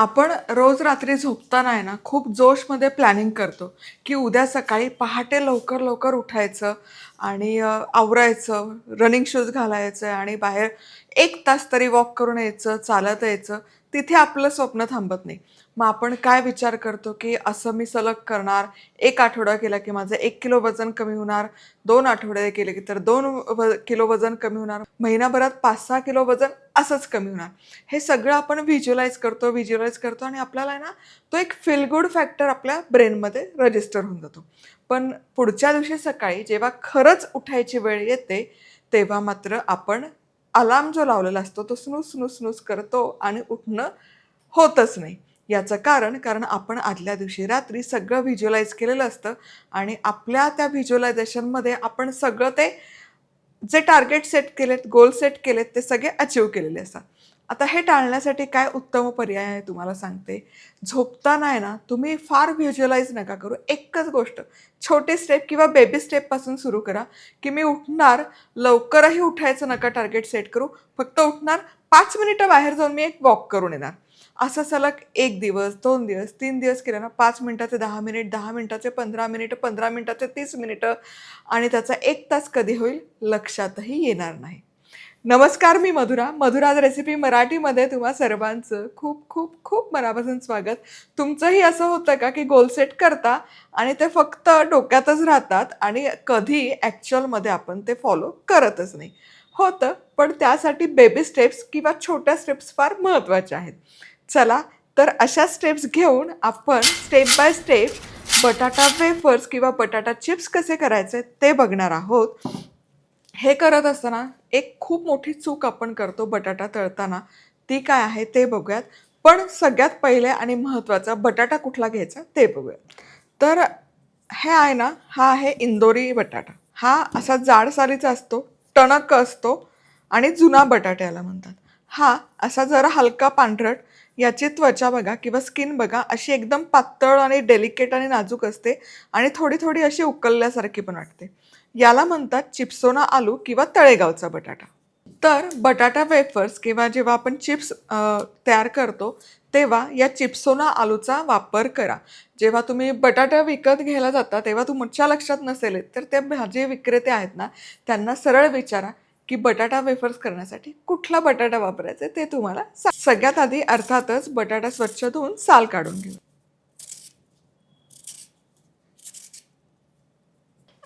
आपण रोज रात्री झोपताना आहे ना खूप जोशमध्ये प्लॅनिंग करतो की उद्या सकाळी पहाटे लवकर लवकर उठायचं आणि आवरायचं रनिंग शूज घालायचं आणि बाहेर एक तास तरी वॉक करून यायचं चालत यायचं. तिथे आपलं स्वप्न थांबत नाही. मग आपण काय विचार करतो की असं मी सलग करणार एक आठवडा केला की माझं एक किलो वजन कमी होणार दोन आठवडे केले की तर दोन व किलो वजन कमी होणार महिनाभरात पाच सहा किलो वजन असंच कमी होणार. हे सगळं आपण व्हिज्युअलाइज करतो व्हिज्युअलाइज करतो आणि आपल्याला आहे ना तो एक फील गुड फॅक्टर आपल्या ब्रेनमध्ये रजिस्टर होऊन जातो. पण पुढच्या दिवशी सकाळी जेव्हा खरंच उठायची वेळ येते तेव्हा मात्र आपण अलार्म जो लावलेला असतो तो स्नूस स्नूस स्नूस करतो आणि उठणं होतच नाही. याचं कारण कारण आपण आदल्या दिवशी रात्री सगळं व्हिज्युअलाइज केलेलं असतं आणि आपल्या त्या व्हिज्युअलायझेशनमध्ये आपण सगळं ते जे टार्गेट सेट केलेत गोल सेट केलेत ते सगळे अचीव केलेले असतात. आता हे टाळण्यासाठी काय उत्तम पर्याय आहे तुम्हाला सांगते. झोपताना आहे ना तुम्ही फार व्हिज्युअलाइज नका करू. एकच गोष्ट छोटी स्टेप किंवा बेबी स्टेपपासून सुरू करा की मी उठणार लवकरही उठायचं नका टार्गेट सेट करू. फक्त उठणार पाच मिनिटं बाहेर जाऊन मी एक वॉक करून येणार. असं सलग एक दिवस दोन दिवस तीन दिवस केलं ना पाच मिनिटाचे दहा मिनिट दहा मिनिटाचे पंधरा मिनिटं पंधरा मिनिटाचे तीस मिनिटं आणि त्याचा एक तास कधी होईल? लक्षातही येणार नाही. नमस्कार मी मधुरा. मधुराज रेसिपी मराठीमध्ये तुम्हा सर्वांचं खूप खूप खूप मनापासून स्वागत. तुमचंही असं होतं का की गोल सेट करता आणि ते फक्त डोक्यातच राहतात आणि कधी ॲक्च्युअलमध्ये आपण ते फॉलो करतच नाही. होतं पण त्यासाठी बेबी स्टेप्स किंवा छोट्या स्टेप्स फार महत्त्वाच्या आहेत. चला तर अशा स्टेप्स घेऊन आपण स्टेप बाय स्टेप बटाटा वेफर्स किंवा बटाटा चिप्स कसे करायचे ते बघणार आहोत. हे करत असताना एक खूप मोठी चूक आपण करतो बटाटा तळताना. ती काय आहे ते बघूयात. पण सगळ्यात पहिले आणि महत्त्वाचा बटाटा कुठला घ्यायचा ते बघूयात. तर हे आहे ना हा आहे इंदोरी बटाटा. हा असा जाडसारीचा असतो टणक असतो आणि जुना बटाटा याला म्हणतात. हा असा जरा हलका पांढरट याची त्वचा बघा किंवा स्किन बघा अशी एकदम पातळ आणि डेलिकेट आणि नाजूक असते आणि थोडी थोडी अशी उकलल्यासारखी पण वाटते. याला म्हणतात चिप्सोना आलू किंवा तळेगावचा बटाटा. तर बटाटा वेफर्स किंवा जेव्हा आपण चिप्स तयार करतो तेव्हा या चिप्सोना आलूचा वापर करा. जेव्हा तुम्ही बटाटा विकत घ्यायला जाता तेव्हा तुमच्या लक्षात नसेल तर ते भाजी विक्रेते आहेत ना त्यांना सरळ विचारा की बटाटा वेफर्स करण्यासाठी कुठला बटाटा वापरायचा ते तुम्हाला सगळ्यात आधी अर्थातच बटाटा स्वच्छ धुवून साल काढून घेऊ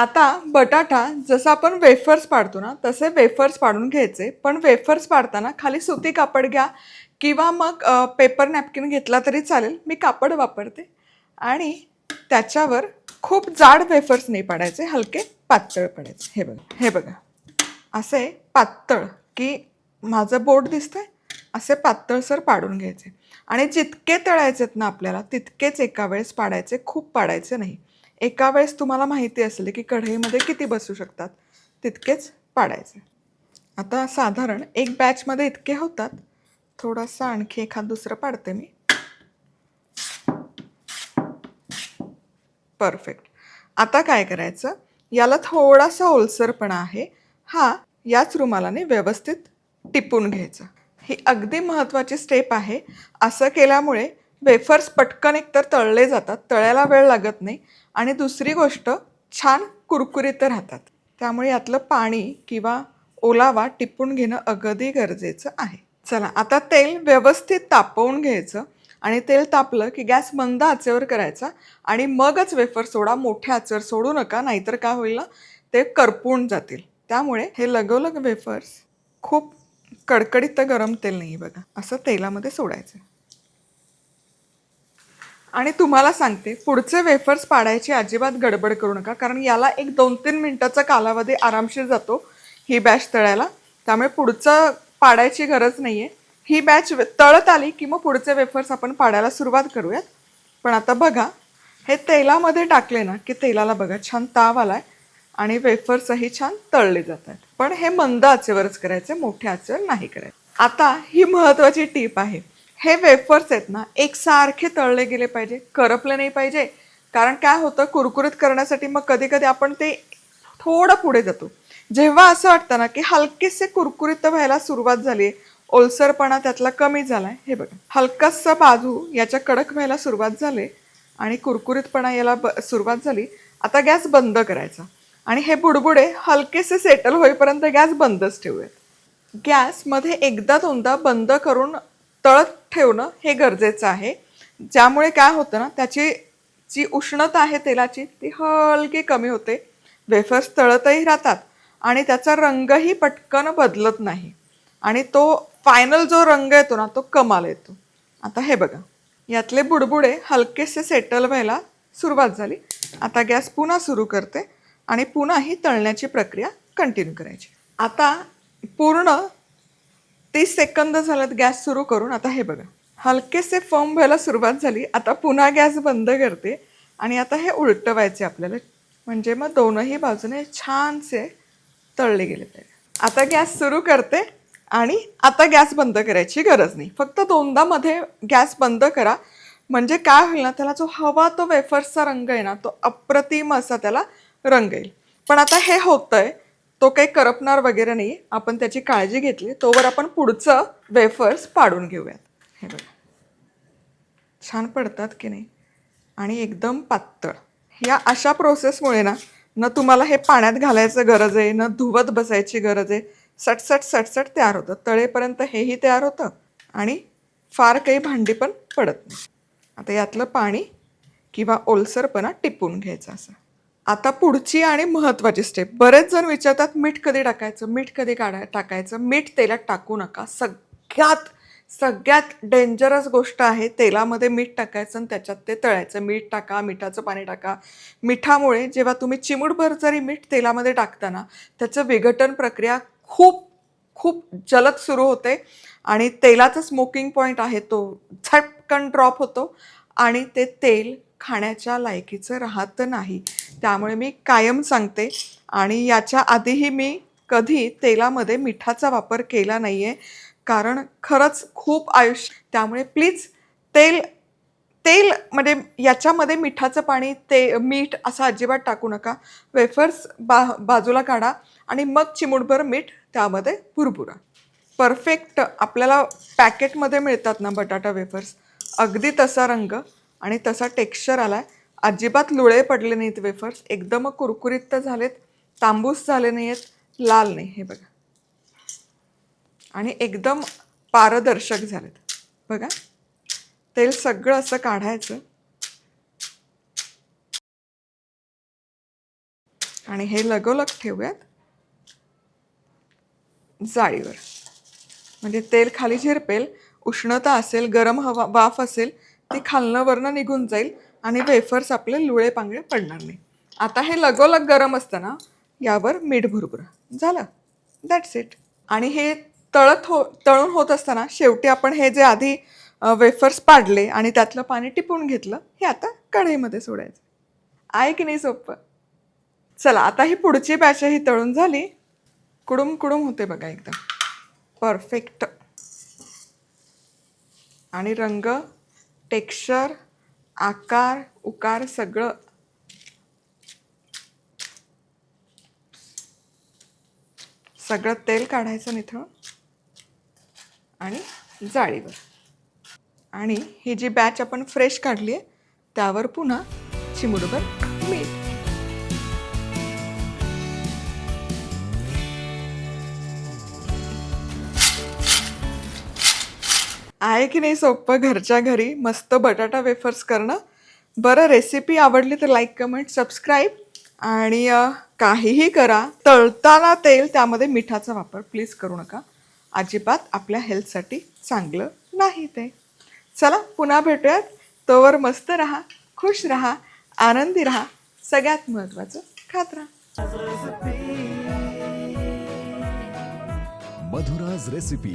आता बटाटा जसं आपण वेफर्स पाडतो ना तसे वेफर्स पाडून घ्यायचे. पण वेफर्स पाडताना खाली सुती कापड घ्या किंवा मग पेपर नॅपकिन घेतला तरी चालेल. मी कापड वापरते. आणि त्याच्यावर खूप जाड वेफर्स नाही पाडायचे हलके पातळ पडायचे. हे बघा हे बघा. असे पातळ की माझं बोट दिसतंय असे पातळसर पाडून घ्यायचे. आणि जितके तळायचेत ना आपल्याला तितकेच एका वेळेस पाडायचे खूप पाडायचे नाही. एका वेळेस तुम्हाला माहिती असेल की कढईमध्ये किती बसू शकतात तितकेच पाडायचे. आता साधारण एक बॅचमध्ये इतके होतात. थोडासा आणखी एखाद दुसरं पाडते मी. परफेक्ट आता काय करायचं? याला थोडासा ओलसरपणा आहे. हा याच रुमालाने व्यवस्थित टिपून घ्यायचा. ही अगदी महत्त्वाची स्टेप आहे. असं केल्यामुळे वेफर्स पटकन एकतर तळले जातात तळ्याला वेळ लागत नाही. आणि दुसरी गोष्ट छान कुरकुरीत राहतात. त्यामुळे यातलं पाणी किंवा ओलावा टिपून घेणं अगदी गरजेचं आहे. चला आता तेल व्यवस्थित तापवून घ्यायचं आणि तेल तापलं की गॅस मंद आचेवर करायचा आणि मगच वेफर सोडा मोठ्या आचेवर सोडू नका नाहीतर काय होईल ना ते करपून जातील. त्यामुळे हे लगोलग वेफर्स खूप कडकडीत तर गरम तेल नाही बघा असं तेलामध्ये सोडायचं आणि तुम्हाला सांगते पुढचे वेफर्स पाडायची अजिबात गडबड करू नका कारण याला एक दोन तीन मिनटाचा कालावधी आरामशीर जातो ही बॅच तळायला. त्यामुळे पुढचं पाडायची गरज नाही आहे ही बॅच तळत आली की मग पुढचे वेफर्स आपण पाडायला सुरुवात करूयात. पण आता बघा हे तेलामध्ये टाकले ना की तेलाला बघा छान ताव आला आहे आणि वेफर्सही छान तळले जात आहेत पण हे मंद आचेवरच करायचे मोठ्या आचेवर नाही करायचे. आता ही महत्त्वाची टीप आहे. हे वेफर्स आहेत ना एकसारखे तळले गेले पाहिजे करपले नाही पाहिजे. कारण काय होतं कुरकुरीत करण्यासाठी मग कधी कधी आपण ते थोडं पुढे जातो. जेव्हा असं वाटतं ना की हलकेसे कुरकुरीत व्हायला सुरुवात झाली ओलसरपणा त्यातला कमी झालाय. हे बघा हलकासा बाजू याच्या कडक व्हायला सुरुवात झाली आणि कुरकुरीतपणा याला ब सुरुवात झाली. आता गॅस बंद करायचा. आणि हे बुडबुडे हलकेसे सेटल होईपर्यंत गॅस बंदच ठेवूयात. गॅसमध्ये एकदा दोनदा बंद करून तळत ठेवणं हे गरजेचं आहे. ज्यामुळे काय होतं ना त्याची जी उष्णता आहे तेलाची ती हलकी कमी होते. वेफर्स तळतही राहतात आणि त्याचा रंगही पटकन बदलत नाही. आणि तो फायनल जो रंग येतो ना तो कमाल येतो. आता हे बघा यातले बुडबुडे हलकेसे सेटल व्हायला सुरुवात झाली. आता गॅस पुन्हा सुरू करते आणि पुन्हा ही तळण्याची प्रक्रिया कंटिन्यू करायची. आता पूर्ण तीस सेकंद झाल्यात गॅस सुरू करून. आता हे बघा. हलकेसे फॉर्म व्हायला सुरुवात झाली. आता पुन्हा गॅस बंद करते. आणि आता हे उलटवायचे आपल्याला. म्हणजे मग दोनही बाजूने छानसे तळले गेले पाहिजे. आता गॅस सुरू करते. आणि आता गॅस बंद करायची गरज नाही. फक्त दोनदा मध्ये गॅस बंद करा. म्हणजे काय होईल ना त्याला जो हवा तो वेफर्सचा रंग आहे ना तो अप्रतिम असा त्याला रंग येईल. पण आता हे होतंय. तो काही करपणार वगैरे नाही. आपण त्याची काळजी घेतली. तोवर आपण पुढचं वेफर्स पाडून घेऊयात हे बघा. छान पडतात की नाही? आणि एकदम पातळ. या अशा प्रोसेसमुळे ना न तुम्हाला हे पाण्यात घालायचं गरज आहे न धुवत बसायची गरज आहे. सटसट सटसट तयार होतं. तळेपर्यंत हेही तयार होतं. आणि फार काही भांडी पण पडत नाही. आता यातलं पाणी किंवा ओलसरपणा टिपून घ्यायचं असं. आता पुढची आणि महत्त्वाची स्टेप बरेच जण विचारतात मीठ कधी टाकायचं? मीठ कधी काढाय टाकायचं? मीठ तेलात टाकू नका. सगळ्यात सगळ्यात डेंजरस गोष्ट आहे तेलामध्ये मीठ टाकायचं आणि त्याच्यात ते तळायचं. मीठ टाका मिठाचं पाणी टाका. मिठामुळे जेव्हा तुम्ही चिमूटभर जरी मीठ तेलामध्ये टाकताना त्याचं विघटन प्रक्रिया खूप खूप जलद सुरू होते आणि तेलाचा स्मोकिंग पॉईंट आहे तो झटकन ड्रॉप होतो आणि ते तेल खाण्याच्या लायकीचं राहत नाही. त्यामुळे मी कायम सांगते आणि याच्या आधीही मी कधी तेलामध्ये मिठाचा वापर केला नाही आहे कारण खरंच खूप आयुष्य त्यामुळे प्लीज तेल तेल म्हणजे याच्यामध्ये मिठाचं पाणी ते मीठ असं अजिबात टाकू नका. वेफर्स बा बाजूला काढा आणि मग चिमूटभर मीठ त्यामध्ये भुरभुरा. परफेक्ट आपल्याला पॅकेटमध्ये मिळतात ना बटाटा वेफर्स? अगदी तसा रंग. आणि तसा टेक्स्चर आला आहे अजिबात लुळे पडले नाहीत वेफर्स. एकदम कुरकुरीत तर झालेत तांबूस झाले नाही आहेत लाल नाही हे बघा. आणि एकदम पारदर्शक झालेत. बघा. तेल सगळं असं काढायचं. आणि हे लगोलग ठेवूयात. जाळीवर. म्हणजे तेल खाली झिरपेल उष्णता असेल गरम हवा वाफ असेल ती खालनावरनं निघून जाईल आणि वेफर्स आपले लुळे पांगळे पडणार नाही. आता हे लगोलग गरम असताना यावर मीठ भुरभुरा. झालं. दॅट्स इट आणि हे तळत हो तळून होत असताना शेवटी आपण हे जे आधी वेफर्स पाडले आणि त्यातलं पाणी टिपून घेतलं हे आता कढईमध्ये सोडायचं. आहे की नाही सोपं चला आता ही पुढची बॅच ही तळून झाली. कुडुम कुडुम होते बघा एकदम परफेक्ट आणि रंग टेक्स्चर आकार उकार सगळं. सगळं तेल काढायचं निथळून आणि जाळीवर. आणि ही जी बॅच आपण फ्रेश काढली आहे त्यावर पुन्हा चिमुडभर मीठ. आहे की नाही सोपं घरच्या घरी मस्त बटाटा वेफर्स करणं? बरं रेसिपी आवडली तर लाईक कमेंट सबस्क्राईब आणि काहीही करा. तळताना तेल त्यामध्ये मिठाचा वापर प्लीज करू नका. अजिबात आपल्या हेल्थसाठी चांगलं नाही ते. चला पुन्हा भेटूयात. तोवर मस्त राहा खुश राहा आनंदी राहा. सगळ्यात महत्त्वाचं खात राहा मधुराज रेसिपी